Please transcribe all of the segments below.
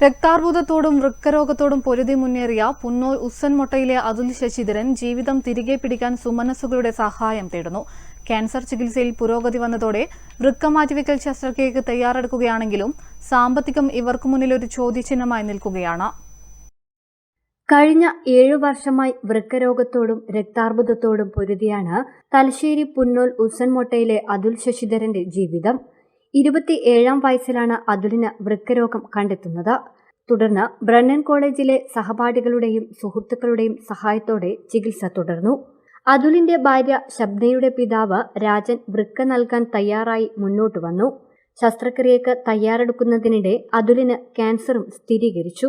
രക്താർബുദത്തോടും വൃക്കരോഗത്തോടും പൊരുതി മുന്നേറിയ പുന്നോൽ ഉസ്സൻമൊട്ടയിലെ അതുൽ ശശിധരൻ ജീവിതം തിരികെ പിടിക്കാൻ സുമനസ്സുകളുടെ സഹായം തേടുന്നു. ക്യാൻസർ ചികിത്സയിൽ പുരോഗതി വന്നതോടെ വൃക്ക മാറ്റിവെക്കൽ ശസ്ത്രക്രിയക്ക് തയ്യാറെടുക്കുകയാണെങ്കിലും സാമ്പത്തികം ഇവർക്ക് മുന്നിൽ ഒരു ചോദ്യചിഹ്നമായി നിൽക്കുകയാണ്. കഴിഞ്ഞ ഏഴു വർഷമായി വൃക്കരോഗത്തോടും രക്താർബുദത്തോടും പൊരുതിയാണ് തലശ്ശേരി പുന്നോൽ ഉസൻമൊട്ടയിലെ അതുൽ ശശിധരന്റെ ജീവിതം. ഇരുപത്തിയേഴാം വയസ്സിലാണ് അതുലിന് വൃക്കരോഗം കണ്ടെത്തുന്നത്. തുടർന്ന് ബ്രണ്ണൻ കോളേജിലെ സഹപാഠികളുടെയും സുഹൃത്തുക്കളുടെയും സഹായത്തോടെ ചികിത്സ തുടർന്നു. അതുലിന്റെ ഭാര്യ ശബ്ദയുടെ പിതാവ് രാജൻ വൃക്ക നൽകാൻ തയ്യാറായി മുന്നോട്ട് വന്നു. ശസ്ത്രക്രിയക്ക് തയ്യാറെടുക്കുന്നതിനിടെ അതുലിന് ക്യാൻസറും സ്ഥിരീകരിച്ചു.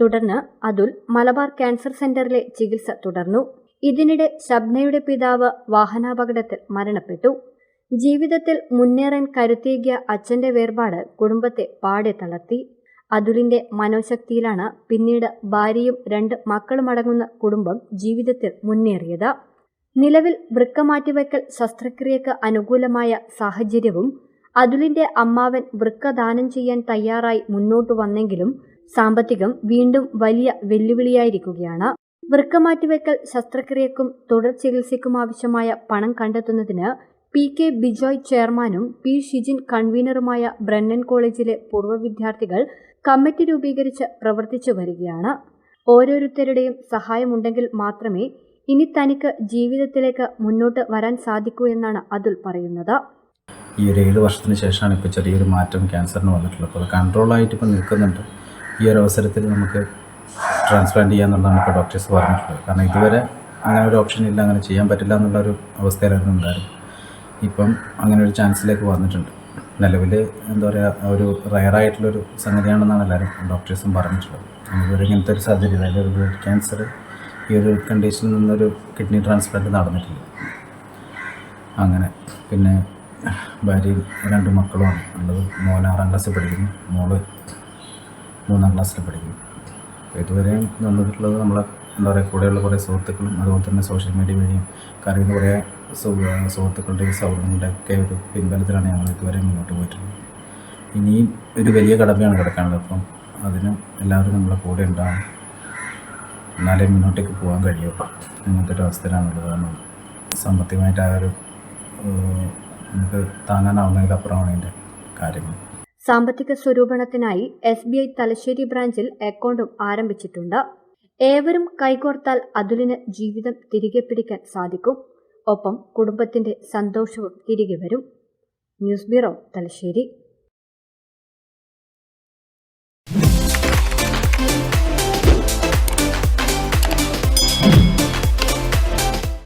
തുടർന്ന് അതുൽ മലബാർ ക്യാൻസർ സെന്ററിലെ ചികിത്സ തുടർന്നു. ഇതിനിടെ ശബ്നയുടെ പിതാവ് വാഹനാപകടത്തിൽ മരണപ്പെട്ടു. ജീവിതത്തിൽ മുന്നേറാൻ കരുത്തേകിയ അച്ഛന്റെ വേർപാട് കുടുംബത്തെ പാടെ തളർത്തി. അതുലിന്റെ മനോശക്തിയിലാണ് പിന്നീട് ഭാര്യയും രണ്ട് മക്കളുമടങ്ങുന്ന കുടുംബം ജീവിതത്തിൽ മുന്നേറിയത്. നിലവിൽ വൃക്ക മാറ്റിവയ്ക്കൽ ശസ്ത്രക്രിയക്ക് അനുകൂലമായ സാഹചര്യവും അതുലിന്റെ അമ്മാവൻ വൃക്ക ദാനം ചെയ്യാൻ തയ്യാറായി മുന്നോട്ടു വന്നെങ്കിലും സാമ്പത്തികം വീണ്ടും വലിയ വെല്ലുവിളിയായിരിക്കുകയാണ്. വൃക്ക മാറ്റിവെക്കൽ ശസ്ത്രക്രിയക്കും തുടർ ചികിത്സയ്ക്കും ആവശ്യമായ പണം കണ്ടെത്തുന്നതിന് പി കെ ബിജോയ് ചെയർമാനും പി ഷിജിൻ കൺവീനറുമായ ബ്രന്നൻ കോളേജിലെ പൂർവ വിദ്യാർത്ഥികൾ കമ്മിറ്റി രൂപീകരിച്ച് പ്രവർത്തിച്ചു വരികയാണ്. ഓരോരുത്തരുടെയും സഹായമുണ്ടെങ്കിൽ മാത്രമേ ഇനി തനിക്ക് ജീവിതത്തിലേക്ക് മുന്നോട്ട് വരാൻ സാധിക്കൂ എന്നാണ് അതുൽ പറയുന്നത്. ഈ ഒരു ഏഴ് വർഷത്തിന് ശേഷമാണ് ഇപ്പോൾ ചെറിയൊരു മാറ്റം ക്യാൻസറിന് വന്നിട്ടുള്ളത്. അപ്പോൾ അത് കൺട്രോളായിട്ട് ഇപ്പോൾ നിൽക്കുന്നുണ്ട്. ഈ ഒരു അവസരത്തിൽ നമുക്ക് ട്രാൻസ്പ്ലാന്റ് ചെയ്യാന്നുള്ളതാണ് ഇപ്പോൾ ഡോക്ടേഴ്സ് പറഞ്ഞിട്ടുള്ളത്. കാരണം ഇതുവരെ അങ്ങനെ ഒരു ഓപ്ഷൻ ഇല്ല അങ്ങനെ ചെയ്യാൻ പറ്റില്ല എന്നുള്ള ഒരു അവസ്ഥയിലായിരുന്നു ഉണ്ടായിരുന്നു ഇപ്പം അങ്ങനെ ഒരു ചാൻസിലേക്ക് വന്നിട്ടുണ്ട്. നിലവിൽ എന്താ പറയുക ഒരു റയറായിട്ടുള്ളൊരു സംഗതിയാണെന്നാണ് എല്ലാവരും ഡോക്ടേഴ്സും പറഞ്ഞിട്ടുള്ളത്. നമുക്കൊരു ഇങ്ങനത്തെ ഒരു സർജറി അതായത് ഒരു ബ്ലഡ് ക്യാൻസർ ഈ ഒരു കണ്ടീഷനിൽ നിന്നൊരു കിഡ്നി ട്രാൻസ്പ്ലാന്റ് നടന്നിട്ടില്ല. അങ്ങനെ പിന്നെ ഭാര്യയും രണ്ട് മക്കളുമാണ് ഉള്ളത് മോൻ ആറാം ക്ലാസ്സിൽ പഠിക്കുന്നു മോൾ മൂന്നാം ക്ലാസ്സിൽ പഠിക്കുന്നു. ഇതുവരെയും വന്നിട്ടുള്ളത് നമ്മളെ എന്താ പറയുക കൂടെയുള്ള കുറേ സുഹൃത്തുക്കളും അതുപോലെ തന്നെ സോഷ്യൽ മീഡിയ വഴിയും കറിയുന്ന കുറേ സുഹൃത്തുക്കളുടെയും സൗഹൃദങ്ങളുടെ ഒക്കെ ഒരു പിൻബലത്തിലാണ് ഞങ്ങൾ ഇതുവരെ മുന്നോട്ട് പോയിട്ടുള്ളത്. ഇനിയും ഒരു വലിയ കടമയാണ് കിടക്കാനുള്ളത് അപ്പം അതിനും എല്ലാവരും നമ്മളെ കൂടെ ഉണ്ടാവും എന്നാലേ മുന്നോട്ടേക്ക് പോകാൻ കഴിയുള്ളൂ അങ്ങനത്തെ ഒരു അവസ്ഥയിലാണുള്ളത്. കാരണം സാമ്പത്തികമായിട്ട് ആ ഒരു നമുക്ക് താങ്ങാനാവുന്നതിലപ്പുറമാണ് ഇതിന്റെ കാര്യങ്ങൾ. സാമ്പത്തിക സ്വരൂപണത്തിനായി എസ് ബി ഐ തലശ്ശേരി ബ്രാഞ്ചിൽ അക്കൗണ്ടും ആരംഭിച്ചിട്ടുണ്ട്. ഏവരും കൈകോർത്താൽ അതുലിന് ജീവിതം തിരികെ പിടിക്കാൻ സാധിക്കും. ഒപ്പം കുടുംബത്തിന്റെ സന്തോഷവും തിരികെ വരും. News bureau Thalassery.